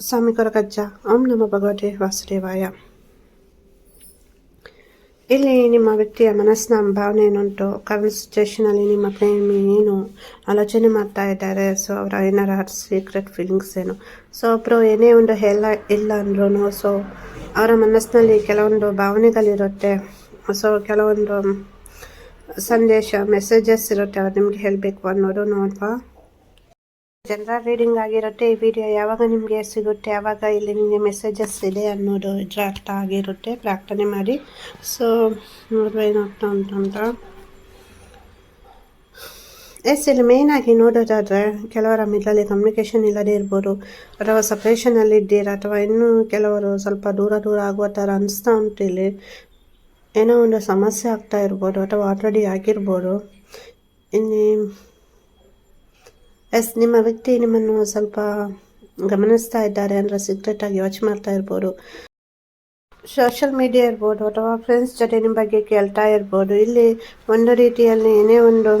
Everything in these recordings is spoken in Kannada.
ಸ್ವಾಮಿ ಕಜ್ಜ ಓಂ ನಮ ಭಗವತೆ ವಾಸುದೇವಾಯ ಇಲ್ಲಿ ನಿಮ್ಮ ವ್ಯಕ್ತಿಯ ಮನಸ್ಸಿನ ಭಾವನೆ ಏನುಂಟು ಕರೆಂಟ್ ಸಿಚುವೇಷನಲ್ಲಿ ನಿಮ್ಮ ಪ್ರೇಮಿ ಏನು ಆಲೋಚನೆ ಮಾಡ್ತಾ ಇದ್ದಾರೆ ಸೊ ಅವರ ಏನಾರ ಸೀಕ್ರೆಟ್ ಫೀಲಿಂಗ್ಸ್ ಏನು ಸೊ ಒಬ್ಬರು ಏನೇ ಒಂದು ಎಲ್ಲ ಇಲ್ಲ ಅಂದ್ರೂ ಸೊ ಅವರ ಮನಸ್ಸಿನಲ್ಲಿ ಕೆಲವೊಂದು ಭಾವನೆಗಳಿರುತ್ತೆ ಸೊ ಕೆಲವೊಂದು ಸಂದೇಶ ಮೆಸೇಜಸ್ ಇರುತ್ತೆ ಅವ್ರು ನಿಮಗೆ ಹೇಳಬೇಕು ಅನ್ನೋದು ನೋಡುವ ಜನರಲ್ ರೀಡಿಂಗ್ ಆಗಿರುತ್ತೆ. ಈ ವಿಡಿಯೋ ಯಾವಾಗ ನಿಮಗೆ ಸಿಗುತ್ತೆ, ಯಾವಾಗ ಇಲ್ಲಿ ನಿಮಗೆ ಮೆಸೇಜಸ್ ಇದೆ ಅನ್ನೋದು ಇದರ ಅರ್ಥ ಆಗಿರುತ್ತೆ. ಪ್ರಾರ್ಥನೆ ಮಾಡಿ. ಸೊ ನೋಡುವ ಅಂತಂದ್ರೆ ಎಸ್, ಇಲ್ಲಿ ಮೇನ್ ಆಗಿ ನೋಡೋದಾದರೆ, ಕೆಲವರ ಮಿಡ್ಲಲ್ಲಿ ಕಮ್ಯುನಿಕೇಷನ್ ಇಲ್ಲದೇ ಇರ್ಬೋದು, ಅಥವಾ ಸಪ್ರೇಷನಲ್ಲಿ ಇದ್ದೀರಾ, ಅಥವಾ ಇನ್ನೂ ಕೆಲವರು ಸ್ವಲ್ಪ ದೂರ ದೂರ ಆಗುವ ಥರ ಅನಿಸ್ತಾ ಉಂಟು ಇಲ್ಲಿ. ಏನೋ ಒಂದು ಸಮಸ್ಯೆ ಆಗ್ತಾ ಇರ್ಬೋದು, ಅಥವಾ ಆಲ್ರೆಡಿ ಆಗಿರ್ಬೋದು. ಇಲ್ಲಿ ಎಸ್, ನಿಮ್ಮ ವ್ಯಕ್ತಿ ನಿಮ್ಮನ್ನು ಸ್ವಲ್ಪ ಗಮನಿಸ್ತಾ ಇದ್ದಾರೆ ಅಂದರೆ ಸೀಕ್ರೆಟಾಗಿ ವಾಚ್ ಮಾಡ್ತಾ ಇರ್ಬೋದು. ಸೋಷಲ್ ಮೀಡಿಯಾ ಇರ್ಬೋದು ಅಥವಾ ಫ್ರೆಂಡ್ಸ್ ಜೊತೆ ನಿಮ್ಮ ಬಗ್ಗೆ ಕೇಳ್ತಾ ಇರ್ಬೋದು. ಇಲ್ಲಿ ಒಂದು ರೀತಿಯಲ್ಲಿ ಏನೇ ಒಂದು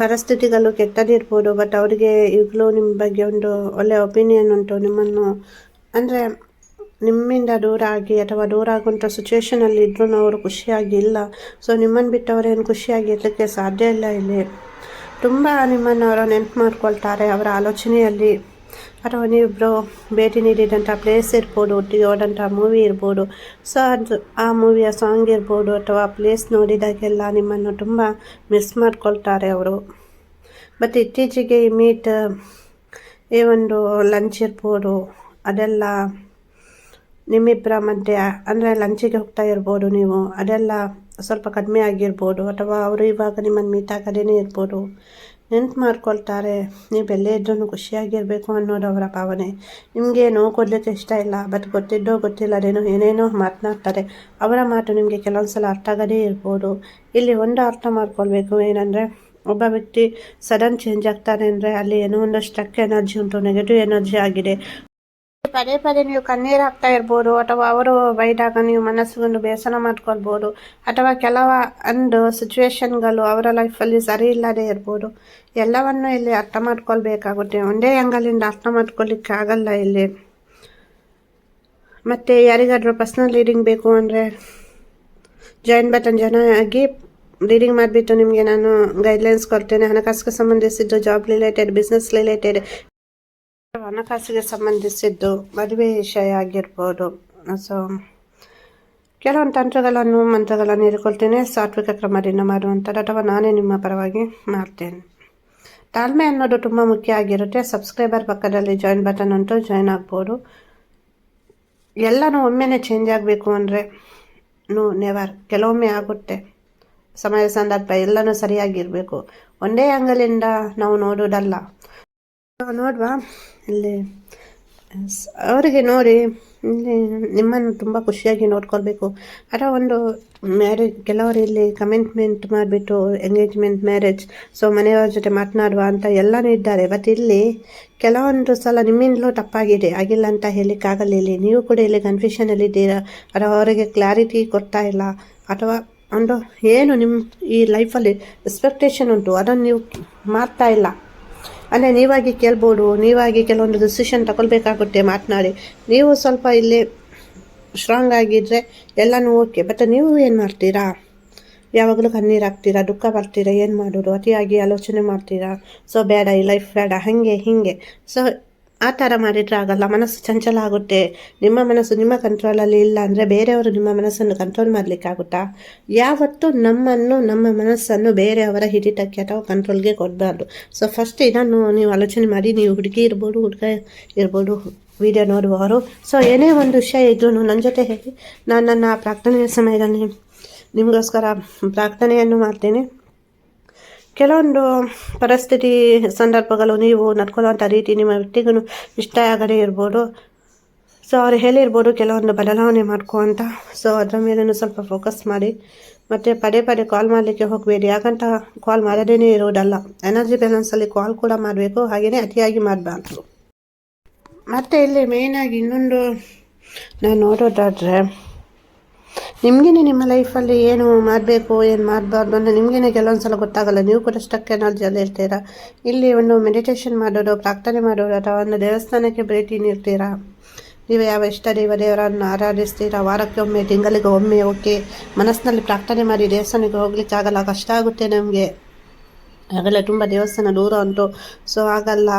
ಪರಿಸ್ಥಿತಿಗಳು ಕೆಟ್ಟದಿರ್ಬೋದು ಬಟ್ ಅವರಿಗೆ ಈಗಲೂ ನಿಮ್ಮ ಬಗ್ಗೆ ಒಂದು ಒಳ್ಳೆಯ ಒಪಿನಿಯನ್ ಉಂಟು. ನಿಮ್ಮನ್ನು ಅಂದರೆ ನಿಮ್ಮಿಂದ ದೂರ ಆಗಿ ಅಥವಾ ದೂರ ಆಗುವಂಥ ಸಿಚುವೇಷನಲ್ಲಿ ಇದ್ರೂ ಅವರು ಖುಷಿಯಾಗಿ ಇಲ್ಲ. ಸೊ ನಿಮ್ಮನ್ನು ಬಿಟ್ಟು ಅವರೇನು ಖುಷಿಯಾಗಿ ಇರಲಿಕ್ಕೆ ಸಾಧ್ಯ ಇಲ್ಲ ಇಲ್ಲಿ. ತುಂಬ ನಿಮ್ಮನ್ನು ಅವರು ನೆನಪು ಮಾಡ್ಕೊಳ್ತಾರೆ. ಅವರ ಆಲೋಚನೆಯಲ್ಲಿ ಅಥವಾ ನೀವಿಬ್ಬರು ಭೇಟಿ ನೀಡಿದಂಥ ಪ್ಲೇಸ್ ಇರ್ಬೋದು, ಒಟ್ಟಿಗೆ ಹೋದಂಥ ಮೂವಿ ಇರ್ಬೋದು ಸೊ ಅದು ಆ ಮೂವಿಯ ಸಾಂಗ್ ಇರ್ಬೋದು, ಅಥವಾ ಪ್ಲೇಸ್ ನೋಡಿದಾಗೆಲ್ಲ ನಿಮ್ಮನ್ನು ತುಂಬ ಮಿಸ್ ಮಾಡ್ಕೊಳ್ತಾರೆ ಅವರು. ಮತ್ತು ಇತ್ತೀಚೆಗೆ ಈ ಮೀಟ್ ಈ ಒಂದು ಲಂಚ್ ಇರ್ಬೋದು, ಅದೆಲ್ಲ ನಿಮ್ಮಿಬ್ಬರ ಮಧ್ಯೆ, ಅಂದರೆ ಲಂಚಿಗೆ ಹೋಗ್ತಾ ಇರ್ಬೋದು ನೀವು, ಅದೆಲ್ಲ ಸ್ವಲ್ಪ ಕಡಿಮೆ ಆಗಿರ್ಬೋದು ಅಥವಾ ಅವರು ಇವಾಗ ನಿಮ್ಮನ್ನು ಮೀಟ್ ಆಗದೇ ಇರ್ಬೋದು. ನೆನ್ಪು ಮಾಡ್ಕೊಳ್ತಾರೆ. ನೀವು ಎಲ್ಲೇ ಇದ್ರೂ ಖುಷಿಯಾಗಿರಬೇಕು ಅನ್ನೋದು ಅವರ ಭಾವನೆ. ನಿಮಗೆ ನೋವು ಕೊಡಲಿಕ್ಕೆ ಇಷ್ಟ ಇಲ್ಲ. ಬಟ್ ಗೊತ್ತಿದ್ದೋ ಗೊತ್ತಿಲ್ಲದೇನೋ ಏನೇನೋ ಮಾತನಾಡ್ತಾರೆ. ಅವರ ಮಾತು ನಿಮಗೆ ಕೆಲವೊಂದು ಸಲ ಅರ್ಥ ಆಗದೇ ಇರ್ಬೋದು. ಇಲ್ಲಿ ಒಂದು ಅರ್ಥ ಮಾಡ್ಕೊಳ್ಬೇಕು ಏನಂದರೆ, ಒಬ್ಬ ವ್ಯಕ್ತಿ ಸಡನ್ ಚೇಂಜ್ ಆಗ್ತಾರೆ ಅಂದರೆ ಅಲ್ಲಿ ಏನೋ ಒಂದು ಸ್ಟ್ರಕ್ ಎನರ್ಜಿ ಉಂಟು ನೆಗೆಟಿವ್ ಎನರ್ಜಿ ಆಗಿದೆ. ಪದೇ ಪದೇ ನೀವು ಕಣ್ಣೀರು ಹಾಕ್ತಾ ಇರ್ಬೋದು, ಅಥವಾ ಅವರು ಬೈದಾಗ ನೀವು ಮನಸ್ಸುಗೊಂಡು ಬೇಸರ ಮಾಡ್ಕೊಳ್ಬೋದು, ಅಥವಾ ಕೆಲವ ಅಂದು ಸಿಚುವೇಶನ್ಗಳು ಅವರ ಲೈಫಲ್ಲಿ ಸರಿ ಇಲ್ಲದೆ ಇರ್ಬೋದು, ಎಲ್ಲವನ್ನು ಇಲ್ಲಿ ಅರ್ಥ ಮಾಡ್ಕೊಳ್ಬೇಕಾಗುತ್ತೆ. ಒಂದೇ ಅಂಗಲಿಂದ ಅರ್ಥ ಮಾಡ್ಕೊಳ್ಳಿಕ್ಕೆ ಆಗಲ್ಲ ಇಲ್ಲಿ. ಮತ್ತು ಯಾರಿಗಾದರೂ ಪರ್ಸ್ನಲ್ ರೀಡಿಂಗ್ ಬೇಕು ಅಂದರೆ ಜಾಯಿನ್ ಬಟನ್ ಜನ ಆಗಿ ರೀಡಿಂಗ್ ಮಾಡಿಬಿಟ್ಟು ನಿಮಗೆ ನಾನು ಗೈಡ್ಲೈನ್ಸ್ ಕೊಡ್ತೇನೆ. ಹಣಕಾಸಿಗೆ ಸಂಬಂಧಿಸಿದ್ದು ಜಾಬ್ ರಿಲೇಟೆಡ್ ಬಿಸ್ನೆಸ್ ರಿಲೇಟೆಡ್ ಹಣಕಾಸಿಗೆ ಸಂಬಂಧಿಸಿದ್ದು ಮದುವೆ ವಿಷಯ ಆಗಿರ್ಬೋದು. ಸೊ ಕೆಲವೊಂದು ತಂತ್ರಗಳನ್ನು, ಮಂತ್ರಗಳನ್ನು ಇಟ್ಕೊಳ್ತೇನೆ. ಸಾತ್ವಿಕ ಕ್ರಮದಿಂದ ಮಾಡುವಂಥದ್ದು ಅಥವಾ ನಾನೇ ನಿಮ್ಮ ಪರವಾಗಿ ಮಾಡ್ತೇನೆ. ತಾಳ್ಮೆ ಅನ್ನೋದು ತುಂಬ ಮುಖ್ಯ ಆಗಿರುತ್ತೆ. ಸಬ್ಸ್ಕ್ರೈಬರ್ ಪಕ್ಕದಲ್ಲಿ ಜಾಯಿನ್ ಬಟನ್ ಅಂತೂ ಜಾಯಿನ್ ಆಗ್ಬೋದು. ಎಲ್ಲನೂ ಒಮ್ಮೆನೇ ಚೇಂಜ್ ಆಗಬೇಕು ಅಂದರೆ ನೋ ನೆವರ್ ಕೆಲವೊಮ್ಮೆ ಆಗುತ್ತೆ. ಸಮಯ ಸಂದರ್ಭ ಎಲ್ಲನೂ ಸರಿಯಾಗಿರಬೇಕು. ಒಂದೇ ಅಂಗಲಿಂದ ನಾವು ನೋಡೋದಲ್ಲ ನೋಡುವ. ಇಲ್ಲಿ ಅವರಿಗೆ ನೋಡಿ, ಇಲ್ಲಿ ನಿಮ್ಮನ್ನು ತುಂಬ ಖುಷಿಯಾಗಿ ನೋಡ್ಕೊಳ್ಬೇಕು. ಅಥವಾ ಒಂದು ಮ್ಯಾರೇಜ್ ಕೆಲವರು ಇಲ್ಲಿ ಕಮಿಟ್ಮೆಂಟ್ ಮಾಡಿಬಿಟ್ಟು ಎಂಗೇಜ್ಮೆಂಟ್ ಮ್ಯಾರೇಜ್ ಸೊ ಮನೆಯವರ ಜೊತೆ ಮಾತನಾಡುವ ಅಂತ ಎಲ್ಲನೂ ಇದ್ದಾರೆ. ಬಟ್ ಇಲ್ಲಿ ಕೆಲವೊಂದು ಸಲ ನಿಮ್ಮಿಂದಲೂ ತಪ್ಪಾಗಿದೆ. ಆಗಿಲ್ಲ ಅಂತ ಹೇಳಲಿಕ್ಕಾಗಲ್ಲ ಇಲ್ಲಿ. ನೀವು ಕೂಡ ಇಲ್ಲಿ ಕನ್ಫ್ಯೂಷನಲ್ಲಿದ್ದೀರಾ ಅಥವಾ ಅವರಿಗೆ ಕ್ಲಾರಿಟಿ ಕೊಡ್ತಾ ಇಲ್ಲ? ಅಥವಾ ಒಂದು ಏನು ನಿಮ್ಮ ಈ ಲೈಫಲ್ಲಿ ಎಕ್ಸ್ಪೆಕ್ಟೇಷನ್ ಉಂಟು? ಅದನ್ನು ನೀವು ಮಾಡ್ತಾ ಇಲ್ಲ. ಅಂದರೆ ನೀವಾಗಿ ಕೇಳ್ಬೋದು, ನೀವಾಗಿ ಕೆಲವೊಂದು ಡಿಸಿಷನ್ ತಗೊಳ್ಬೇಕಾಗುತ್ತೆ ಮಾತನಾಡಿ. ನೀವು ಸ್ವಲ್ಪ ಇಲ್ಲಿ ಸ್ಟ್ರಾಂಗ್ ಆಗಿದ್ದರೆ ಎಲ್ಲನೂ ಓಕೆ ಬಟ್ ನೀವು ಏನು ಮಾಡ್ತೀರಾ? ಯಾವಾಗಲೂ ಕಣ್ಣೀರು ಹಾಕ್ತೀರಾ? ದುಃಖ ಬರ್ತೀರಾ ಏನು ಮಾಡೋದು? ಅತಿಯಾಗಿ ಆಲೋಚನೆ ಮಾಡ್ತೀರಾ? ಸೊ ಬೇಡ, ಈ ಲೈಫ್ ಬೇಡ. ಹಾಗೆ, ಹೀಗೆ. ಸೊ ಆ ಥರ ಮಾಡಿದರೆ ಆಗಲ್ಲ. ಮನಸ್ಸು ಚಂಚಲ ಆಗುತ್ತೆ. ನಿಮ್ಮ ಮನಸ್ಸು ನಿಮ್ಮ ಕಂಟ್ರೋಲಲ್ಲಿ ಇಲ್ಲ ಅಂದರೆ ಬೇರೆಯವರು ನಿಮ್ಮ ಮನಸ್ಸನ್ನು ಕಂಟ್ರೋಲ್ ಮಾಡಲಿಕ್ಕಾಗುತ್ತಾ ಯಾವತ್ತೂ ನಮ್ಮನ್ನು, ನಮ್ಮ ಮನಸ್ಸನ್ನು ಬೇರೆಯವರ ಹಿಡಿತಕ್ಕೆ ಅಥವಾ ಕಂಟ್ರೋಲ್ಗೆ ಕೊಡಬಾರ್ದು. ಸೊ ಫಸ್ಟ್ ಇದನ್ನು ನೀವು ಆಲೋಚನೆ ಮಾಡಿ. ನೀವು ಹುಡುಗಿ ಇರ್ಬೋದು, ಹುಡುಗ ಇರ್ಬೋದು. ವಿಡಿಯೋ ನೋಡುವವರು ಸೊ ಏನೇ ಒಂದು ವಿಷಯ ಇದ್ರೂ ನನ್ನ ಜೊತೆ ಹೇಳಿ. ನಾನು ನನ್ನ ಪ್ರಾರ್ಥನೆಯ ಸಮಯದಲ್ಲಿ ನಿಮಗೋಸ್ಕರ ಪ್ರಾರ್ಥನೆಯನ್ನು ಮಾಡ್ತೇನೆ. ಕೆಲವೊಂದು ಪರಿಸ್ಥಿತಿ ಸಂದರ್ಭಗಳು ನೀವು ನಡ್ಕೊಳ್ಳುವಂಥ ರೀತಿ ನಿಮ್ಮ ವ್ಯಕ್ತಿಗೂ ಇಷ್ಟ ಆಗದೇ ಇರ್ಬೋದು. ಸೊ ಅವ್ರು ಹೇಳಿರ್ಬೋದು ಕೆಲವೊಂದು ಬದಲಾವಣೆ ಮಾಡ್ಕೊ ಅಂತ. ಸೊ ಅದರ ಮೇಲೂ ಸ್ವಲ್ಪ ಫೋಕಸ್ ಮಾಡಿ. ಮತ್ತು ಪದೇ ಪದೇ ಕಾಲ್ ಮಾಡಲಿಕ್ಕೆ ಹೋಗಬೇಡಿ. ಯಾಕಂತ ಕಾಲ್ ಮಾಡದೇ ಇರೋದಲ್ಲ ಎನರ್ಜಿ ಬ್ಯಾಲೆನ್ಸಲ್ಲಿ ಕಾಲ್ ಕೂಡ ಮಾಡಬೇಕು. ಹಾಗೆಯೇ ಅತಿಯಾಗಿ ಮಾಡಬಾರ್ದು. ಮತ್ತು ಇಲ್ಲಿ ಮೇಯ್ನಾಗಿ ಇನ್ನೊಂದು ನಾನು ನೋಡೋದಾದರೆ ನಿಮಗೇನೆ ನಿಮ್ಮ ಲೈಫಲ್ಲಿ ಏನು ಮಾಡಬೇಕು, ಏನು ಮಾಡಬಾರ್ದು ಅಂತ ನಿಮಗೇನೆ ಕೆಲವೊಂದು ಸಲ ಗೊತ್ತಾಗಲ್ಲ. ನೀವು ಕೂಡ ಸ್ಟಕ್ ಎನರ್ಜಿಯಲ್ಲಿ ಇರ್ತೀರಾ ಇಲ್ಲಿ ಒಂದು ಮೆಡಿಟೇಷನ್ ಮಾಡೋರು, ಪ್ರಾರ್ಥನೆ ಮಾಡೋರು ಅಥವಾ ಒಂದು ದೇವಸ್ಥಾನಕ್ಕೆ ಭೇಟಿ ನೀಡ್ತೀರಾ? ನೀವು ಯಾವ ಇಷ್ಟ ದೇವ ದೇವರನ್ನು ಆರಾಧಿಸ್ತೀರಾ? ವಾರಕ್ಕೆ ಒಮ್ಮೆ ತಿಂಗಳಿಗೆ ಒಮ್ಮೆ, ಓಕೆ. ಮನಸ್ಸಿನಲ್ಲಿ ಪ್ರಾರ್ಥನೆ ಮಾಡಿ ದೇವಸ್ಥಾನಕ್ಕೆ ಹೋಗ್ಲಿಕ್ಕೆ ಆಗಲ್ಲ, ಕಷ್ಟ ಆಗುತ್ತೆ ನಮಗೆ. ಆಗಲ್ಲ ತುಂಬ ದೇವಸ್ಥಾನ ದೂರ ಉಂಟು. ಸೊ ಆಗಲ್ಲ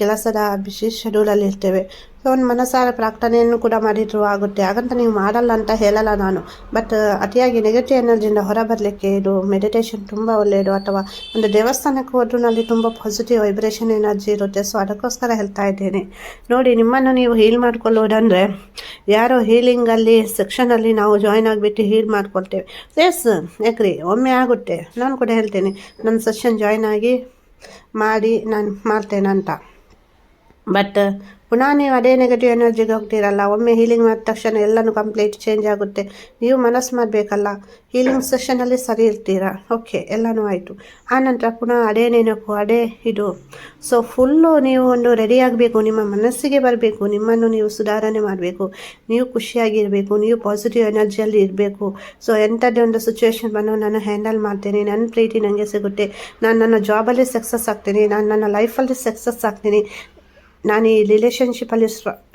ಕೆಲಸದ ಬಿಸಿ ಶೆಡ್ಯೂಲಲ್ಲಿ ಇರ್ತೇವೆ. ಒಂದು ಮನಸ್ಸಾರ ಪ್ರಾರ್ಥನೆಯನ್ನು ಕೂಡ ಮಾಡಿದ್ರು ಆಗುತ್ತೆ. ಹಾಗಂತ ನೀವು ಮಾಡಲ್ಲ ಅಂತ ಹೇಳಲ್ಲ ನಾನು. ಬಟ್ ಅತಿಯಾಗಿ ನೆಗೆಟಿವ್ ಎನರ್ಜಿಯಿಂದ ಹೊರಬರಲಿಕ್ಕೆ ಇದು ಮೆಡಿಟೇಷನ್ ತುಂಬ ಒಳ್ಳೆಯದು. ಅಥವಾ ಒಂದು ದೇವಸ್ಥಾನಕ್ಕೆ ಹೋದ್ರೂ ಅಲ್ಲಿ ತುಂಬ ಪಾಸಿಟಿವ್ ವೈಬ್ರೇಷನ್ ಎನರ್ಜಿ ಇರುತ್ತೆ. ಸೊ ಅದಕ್ಕೋಸ್ಕರ ಹೇಳ್ತಾ ಇದ್ದೇನೆ. ನೋಡಿ, ನಿಮ್ಮನ್ನು ನೀವು ಹೀಲ್ ಮಾಡ್ಕೊಳ್ಳೋದಂದರೆ ಯಾರೋ ಹೀಲಿಂಗಲ್ಲಿ ಸೆಕ್ಷನಲ್ಲಿ ನಾವು ಜಾಯ್ನ್ ಆಗಿಬಿಟ್ಟು ಹೀಲ್ ಮಾಡ್ಕೊಳ್ತೇವೆ. ಎಸ್ ಯಾಕ್ರಿ ಒಮ್ಮೆ ಆಗುತ್ತೆ. ನಾನು ಕೂಡ ಹೇಳ್ತೇನೆ. ನನ್ನ ಸೆಷನ್ ಜಾಯ್ನ್ ಆಗಿ ಮಾಡಿ ನಾನು ಮಾಡ್ತೇನೆ ಅಂತ ಬಟ್ ಪುನಃ ನೀವು ಅದೇ ನೆಗೆಟಿವ್ ಎನರ್ಜಿಗೆ ಹೋಗ್ತೀರಲ್ಲ, ಒಮ್ಮೆ ಹೀಲಿಂಗ್ ಮಾಡಿದ ತಕ್ಷಣ ಎಲ್ಲನೂ ಕಂಪ್ಲೀಟ್ ಚೇಂಜ್ ಆಗುತ್ತೆ. ನೀವು ಮನಸ್ಸು ಮಾಡಬೇಕಲ್ಲ ಹೀಲಿಂಗ್ ಸೆಷನಲ್ಲಿ ಸರಿ ಇರ್ತೀರಾ? ಓಕೆ ಎಲ್ಲನೂ ಆಯಿತು. ಆನಂತರ ಪುನಃ ಅದೇ ನೆನಪು, ಅದೇ ಇದು. ಸೊ ಫುಲ್ಲು ನೀವು ಒಂದು ರೆಡಿ ಆಗಬೇಕು, ನಿಮ್ಮ ಮನಸ್ಸಿಗೆ ಬರಬೇಕು, ನಿಮ್ಮನ್ನು ನೀವು ಸುಧಾರಣೆ ಮಾಡಬೇಕು. ನೀವು ಖುಷಿಯಾಗಿರಬೇಕು, ನೀವು ಪಾಸಿಟಿವ್ ಎನರ್ಜಿಯಲ್ಲಿ ಇರಬೇಕು. ಸೊ ಎಂಥದ್ದೇ ಒಂದು ಸಿಚುವೇಶನ್ ಬಂದು ನಾನು ಹ್ಯಾಂಡಲ್ ಮಾಡ್ತೇನೆ, ನನ್ನ ಪ್ರೀತಿ ನನಗೆ ಸಿಗುತ್ತೆ. ನಾನು ನನ್ನ ಜಾಬಲ್ಲಿ ಸಕ್ಸಸ್ ಆಗ್ತೀನಿ, ನಾನು ನನ್ನ ಲೈಫಲ್ಲಿ ಸಕ್ಸಸ್ ಆಗ್ತೀನಿ. ನಾನು ಈ ರಿಲೇಷನ್ಶಿಪ್ಪಲ್ಲಿ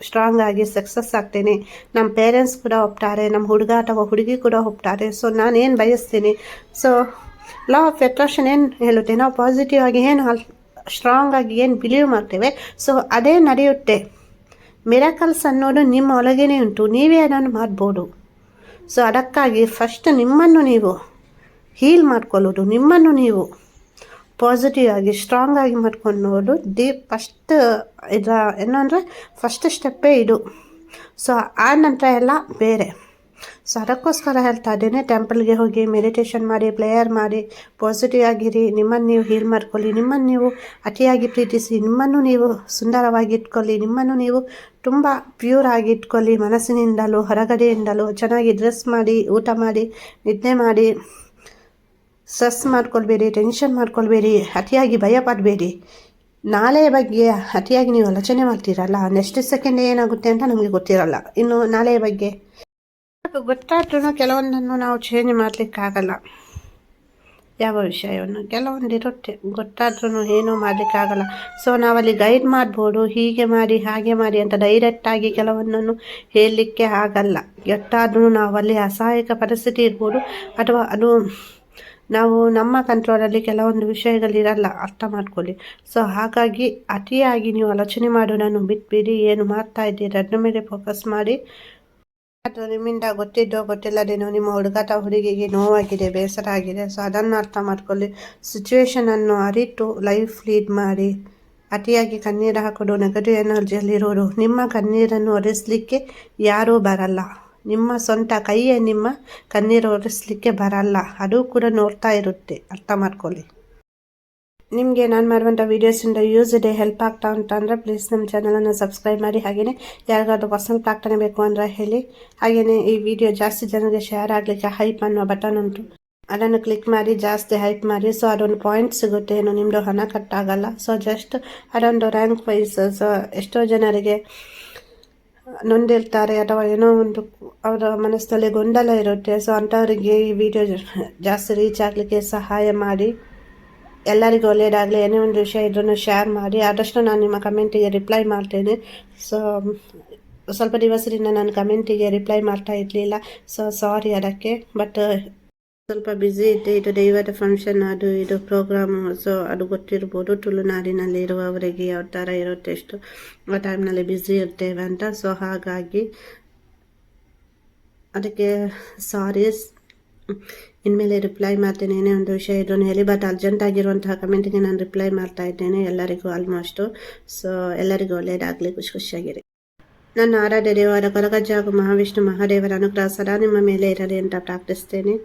ಸ್ಟ್ರಾಂಗ್ ಆಗಿ ಸಕ್ಸಸ್ ಆಗ್ತೇನೆ. ನಮ್ಮ ಪೇರೆಂಟ್ಸ್ ಕೂಡ ಒಪ್ತಾರೆ ನಮ್ಮ ಹುಡುಗ ಅಥವಾ ಹುಡುಗಿ ಕೂಡ ಒಪ್ತಾರೆ. ಸೊ ನಾನೇನು ಬಯಸ್ತೀನಿ? ಸೊ ಲಾ ಆಫ್ ಅಟ್ರಾಕ್ಷನ್ ಏನು ಹೇಳುತ್ತೆ? ನಾವು ಪಾಸಿಟಿವ್ ಆಗಿ ಏನು ಸ್ಟ್ರಾಂಗ್ ಆಗಿ ಏನು ಬಿಲೀವ್ ಮಾಡ್ತೇವೆ? ಸೊ ಅದೇ ನಡೆಯುತ್ತೆ. ಮಿರಾಕಲ್ಸ್ ಅನ್ನೋದು ನಿಮ್ಮ ಒಳಗೇನೆ ಉಂಟು. ನೀವೇ ಅದನ್ನು ಮಾಡ್ಬೋದು. ಸೊ ಅದಕ್ಕಾಗಿ ಫಸ್ಟ್ ನಿಮ್ಮನ್ನು ನೀವು ಹೀಲ್ ಮಾಡ್ಕೊಳ್ಳೋದು. ನಿಮ್ಮನ್ನು ನೀವು ಪಾಸಿಟಿವ್ ಆಗಿ ಸ್ಟ್ರಾಂಗ್ ಆಗಿ ಮಾಡ್ಕೊಂಡು ದಿ ಫಸ್ಟ್ ಇದ ಏನು ಅಂದರೆ ಫಸ್ಟ್ ಸ್ಟೆಪ್ಪೇ ಇದು ಸೊ ಆ ನಂತರ ಎಲ್ಲ ಬೇರೆ. ಸೊ ಅದಕ್ಕೋಸ್ಕರ ಹೇಳ್ತಾ ಇದ್ದೇನೆ ಟೆಂಪಲ್ಗೆ ಹೋಗಿ ಮೆಡಿಟೇಷನ್ ಮಾಡಿ ಪ್ಲೇಯರ್ ಮಾಡಿ ಪಾಸಿಟಿವ್ ಆಗಿರಿ, ನಿಮ್ಮನ್ನು ನೀವು ಹೀಲ್ ಮಾಡ್ಕೊಳ್ಳಿ, ನಿಮ್ಮನ್ನು ನೀವು ಅತಿಯಾಗಿ ಪ್ರೀತಿಸಿ, ನಿಮ್ಮನ್ನು ನೀವು ಸುಂದರವಾಗಿ ಇಟ್ಕೊಳ್ಳಿ, ನಿಮ್ಮನ್ನು ನೀವು ತುಂಬ ಪ್ಯೂರ್ ಆಗಿ ಇಟ್ಕೊಳ್ಳಿ, ಮನಸ್ಸಿನಿಂದಲೂ, ಹೊರಗಡೆಯಿಂದಲೂ, ಚೆನ್ನಾಗಿ ಡ್ರೆಸ್ ಮಾಡಿ, ಊಟ ಮಾಡಿ, ನಿದ್ದೆ ಮಾಡಿ. ಸ್ಟ್ರೆಸ್ ಮಾಡ್ಕೊಳ್ಬೇಡಿ, ಟೆನ್ಷನ್ ಮಾಡ್ಕೊಳ್ಬೇಡಿ, ಅತಿಯಾಗಿ ಭಯ ಪಡಬೇಡಿ. ನಾಳೆಯ ಬಗ್ಗೆ ಅತಿಯಾಗಿ ನೀವು ಆಲೋಚನೆ ಮಾಡ್ತೀರಲ್ಲ ನೆಕ್ಸ್ಟ್ ಸೆಕೆಂಡ್ ಏನಾಗುತ್ತೆ ಅಂತ ನಮಗೆ ಗೊತ್ತಿರಲ್ಲ. ಇನ್ನು ನಾಳೆಯ ಬಗ್ಗೆ ಗೊತ್ತಾದ್ರೂ ಕೆಲವೊಂದನ್ನು ನಾವು ಚೇಂಜ್ ಮಾಡಲಿಕ್ಕಾಗಲ್ಲ. ಯಾವ ವಿಷಯವನ್ನು? ಕೆಲವೊಂದು ಇರುತ್ತೆ ಗೊತ್ತಾದ್ರೂ ಏನೂ ಮಾಡಲಿಕ್ಕಾಗಲ್ಲ. ಸೊ ನಾವಲ್ಲಿ ಗೈಡ್ ಮಾಡ್ಬೋದು, ಹೀಗೆ ಮಾಡಿ, ಹಾಗೆ ಮಾಡಿ ಅಂತ ಡೈರೆಕ್ಟಾಗಿ ಕೆಲವೊಂದನ್ನು ಹೇಳಲಿಕ್ಕೆ ಆಗಲ್ಲ. ಗೊತ್ತಾದ್ರೂ ನಾವಲ್ಲಿ ಅಸಹಾಯಕ ಪರಿಸ್ಥಿತಿ ಇರ್ಬೋದು, ಅಥವಾ ಅದು ನಾವು ನಮ್ಮ ಕಂಟ್ರೋಲಲ್ಲಿ ಕೆಲವೊಂದು ವಿಷಯಗಳಿರಲ್ಲ ಅರ್ಥ ಮಾಡ್ಕೊಳ್ಳಿ. ಸೊ ಹಾಗಾಗಿ ಅತಿಯಾಗಿ ನೀವು ಆಲೋಚನೆ ಮಾಡೋದನ್ನು ಬಿಟ್ಬಿಡಿ ಏನು ಮಾಡ್ತಾ ಇದ್ದೀರಿ ಅದ್ರ ಮೇಲೆ ಫೋಕಸ್ ಮಾಡಿ. ಅಥವಾ ನಿಮ್ಮಿಂದ ಗೊತ್ತಿದ್ದೋ ಗೊತ್ತಿಲ್ಲದೇನೋ ನಿಮ್ಮ ಹುಡುಗ ಅಥವಾ ಹುಡುಗಿಗೆ ನೋವಾಗಿದೆ, ಬೇಸರ ಆಗಿದೆ. ಸೊ ಅದನ್ನು ಅರ್ಥ ಮಾಡ್ಕೊಳ್ಳಿ. ಸಿಚುವೇಶನನ್ನು ಅರಿತು ಲೈಫ್ ಲೀಡ್ ಮಾಡಿ. ಅತಿಯಾಗಿ ಕಣ್ಣೀರು ಹಾಕೋದು ನೆಗೆಟಿವ್ ಎನರ್ಜಿಯಲ್ಲಿರೋರು ನಿಮ್ಮ ಕಣ್ಣೀರನ್ನು ಒರೆಸಲಿಕ್ಕೆ ಯಾರೂ ಬರಲ್ಲ. ನಿಮ್ಮ ಸ್ವಂತ ಕೈಯೇ ನಿಮ್ಮ ಕಣ್ಣೀರು ಒರೆಸಲಿಕ್ಕೆ ಬರಲ್ಲ. ಅದು ಕೂಡ ನೋಡ್ತಾ ಇರುತ್ತೆ. ಅರ್ಥ ಮಾಡ್ಕೊಳ್ಳಿ. ನಿಮಗೆ ನಾನು ಮಾಡುವಂಥ ವೀಡಿಯೋಸಿಂದ ಯೂಸ್ ಇದೆ ಹೆಲ್ಪ್ ಆಗ್ತಾ ಅಂತ ಅಂದರೆ ಪ್ಲೀಸ್ ನಮ್ಮ ಚಾನಲನ್ನು ಸಬ್ಸ್ಕ್ರೈಬ್ ಮಾಡಿ. ಹಾಗೆಯೇ ಯಾರಿಗಾದ್ರೂ ಪರ್ಸನಲ್ ಪ್ರಾಕ್ಟನೆ ಬೇಕು ಅಂದರೆ ಹೇಳಿ. ಹಾಗೆಯೇ ಈ ವಿಡಿಯೋ ಜಾಸ್ತಿ ಜನರಿಗೆ ಶೇರ್ ಆಗಲಿಕ್ಕೆ ಹೈಪ್ ಅನ್ನುವ ಬಟನ್ ಉಂಟು. ಅದನ್ನು ಕ್ಲಿಕ್ ಮಾಡಿ, ಜಾಸ್ತಿ ಹೈಪ್ ಮಾಡಿ. ಸೊ ಅದೊಂದು ಪಾಯಿಂಟ್ ಸಿಗುತ್ತೆ. ಏನು ನಿಮ್ಮದು ಹಣ ಕಟ್ಟಾಗಲ್ಲ ಸೊ ಜಸ್ಟ್ ಅದೊಂದು ರ್ಯಾಂಕ್ ವೈಸ್ ಸೊ ಎಷ್ಟೋ ಜನರಿಗೆ ನೊಂದಿರ್ತಾರೆ ಅಥವಾ ಏನೋ ಒಂದು ಅವರ ಮನಸ್ಸಿನಲ್ಲಿ ಗೊಂದಲ ಇರುತ್ತೆ. ಸೊ ಅಂಥವರಿಗೆ ಈ ವಿಡಿಯೋ ಜಾಸ್ತಿ ರೀಚ್ ಆಗಲಿಕ್ಕೆ ಸಹಾಯ ಮಾಡಿ, ಎಲ್ಲರಿಗೂ ಒಳ್ಳೆಯದಾಗಲಿ ಏನೇ ಒಂದು ವಿಷಯ ಇದ್ರೂ ಶೇರ್ ಮಾಡಿ. ಆದಷ್ಟು ನಾನು ನಿಮ್ಮ ಕಮೆಂಟಿಗೆ ರಿಪ್ಲೈ ಮಾಡ್ತೇನೆ. ಸೊ ಸ್ವಲ್ಪ ದಿವಸದಿಂದ ನಾನು ಕಮೆಂಟಿಗೆ ರಿಪ್ಲೈ ಮಾಡ್ತಾ ಇರಲಿಲ್ಲ. ಸೊ ಸಾರಿ ಅದಕ್ಕೆ. ಬಟ್ ಸ್ವಲ್ಪ ಬ್ಯುಸಿ ಇದ್ದೆ. ಇದು ದೈವದ ಫಂಕ್ಷನ್ ಅದು ಇದು ಪ್ರೋಗ್ರಾಮ್ ಸೊ ಅದು ಗೊತ್ತಿರ್ಬೋದು. ತುಳುನಾಡಿನಲ್ಲಿ ಇರುವವರಿಗೆ ಯಾವ ಥರ ಇರುತ್ತೆ ಎಷ್ಟು ಆ ಟೈಮ್ನಲ್ಲಿ ಬ್ಯುಸಿ ಇರ್ತೇವೆ ಅಂತ. ಸೊ ಹಾಗಾಗಿ ಅದಕ್ಕೆ ಸಾರಿ ಇನ್ಮೇಲೆ ರಿಪ್ಲೈ ಮಾಡ್ತೇನೆ. ಏನೇ ಒಂದು ವಿಷಯ ಇದ್ರೂ ಹೇಳಿ. ಬಟ್ ಅರ್ಜೆಂಟ್ ಆಗಿರುವಂತಹ ಕಮೆಂಟಿಗೆ ನಾನು ರಿಪ್ಲೈ ಮಾಡ್ತಾ ಇದ್ದೇನೆ. ಎಲ್ಲರಿಗೂ ಆಲ್ಮೋಸ್ಟು ಸೊ ಎಲ್ಲರಿಗೂ ಒಳ್ಳೆಯದಾಗಲಿ ಖುಷಿ ಖುಷಿಯಾಗಿರಿ. ನನ್ನ ಆರಾಧ್ಯ ದೇವರ ಕೊರಗಜ್ಜ ಹಾಗೂ ಮಹಾವಿಷ್ಣು ಮಹಾದೇವರ ಅನುಗ್ರಹ ಸದಾ ನಿಮ್ಮ ಮೇಲೆ ಇರಲಿ ಅಂತ ಪ್ರಾರ್ಥಿಸ್ತೇನೆ.